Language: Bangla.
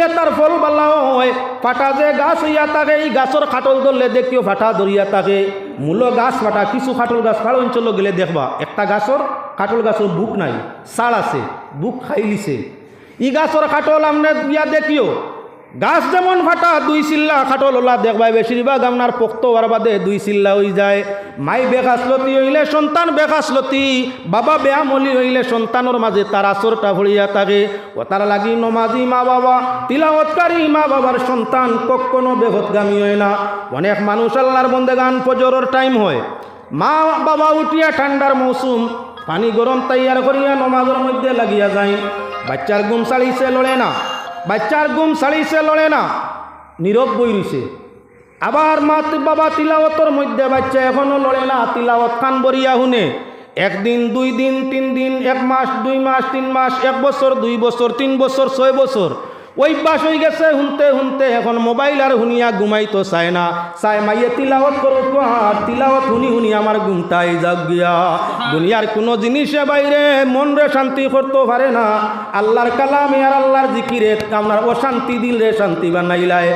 হইলে তার ফল বালা হয়। ফাটা যে গাছ হইয়া থাকে এই গাছের খাটল ধরলে দেখিও ফাটা ধরিয়া থাকে মূল গাছ ফাটা, কিছু খাটল গাছ ফাড় অঞ্চল গেলে দেখবা, একটা গাছর কাটল গাছর বুক নাই সার আছে, বুক খাইলিছে। ই গাছর খাটল আমরা ইয়া দেখিও গাছ যেমন ফাটা, দুই চিল্লা খাটল ওলা দেখবাই বেশিরভাগ আপনার পোক্ত হওয়ার বাদে দুই চিল্লা হয়ে যায়। মাই বেগাছলতি হইলে সন্তান বেগাছলতি বাবা বেয়ামলি হইলে সন্তানের মাঝে তার আসরটা ভরিয়া থাকে। ও তার লাগি নমাজি মা বাবা তিলাওয়াতকারী মা বাবার সন্তান কখনো বেহতগামী হয় না। অনেক মানুষ আল্লাহর বন্দে গান ফজরের টাইম হয়। মা বাবা উঠিয়া ঠান্ডার মৌসুম, পানি গরম তৈয়ার করিয়া নমাজের মধ্যে লাগিয়া যায়। বাচ্চার গুম সালিছে লড়ে না। বাচ্চার গুম সাড়িছে লড়ে না, নীরব বই রইছে আবার মা বাবা তিলাওয়াতর মধ্যে বাচ্চা এখনও লড়ে না, তিলাওয়াত খান বরিয়া হুনে। একদিন, দুই দিন, তিন দিন, এক মাস, দুই মাস, তিন মাস, এক বছর, দুই বছর, তিন বছর, ছয় বছর। বাস হয়ে গেছে শুনতে শুনতে এখন মোবাইল আর হুনিয়া ঘুমাইতো চায় না। চায় মাইয়ে তিলাওয়াত করো আর, তিলাওয়াত শুনি শুনি আমার ঘুমটাই যাক গিয়া। দুনিয়ার কোনো জিনিসে বাইরে মন রে শান্তি করতে পারে না। আল্লাহর কালামে আর আল্লাহর জিকিরে আপনার অশান্তি দিল শান্তি বানাইলায়।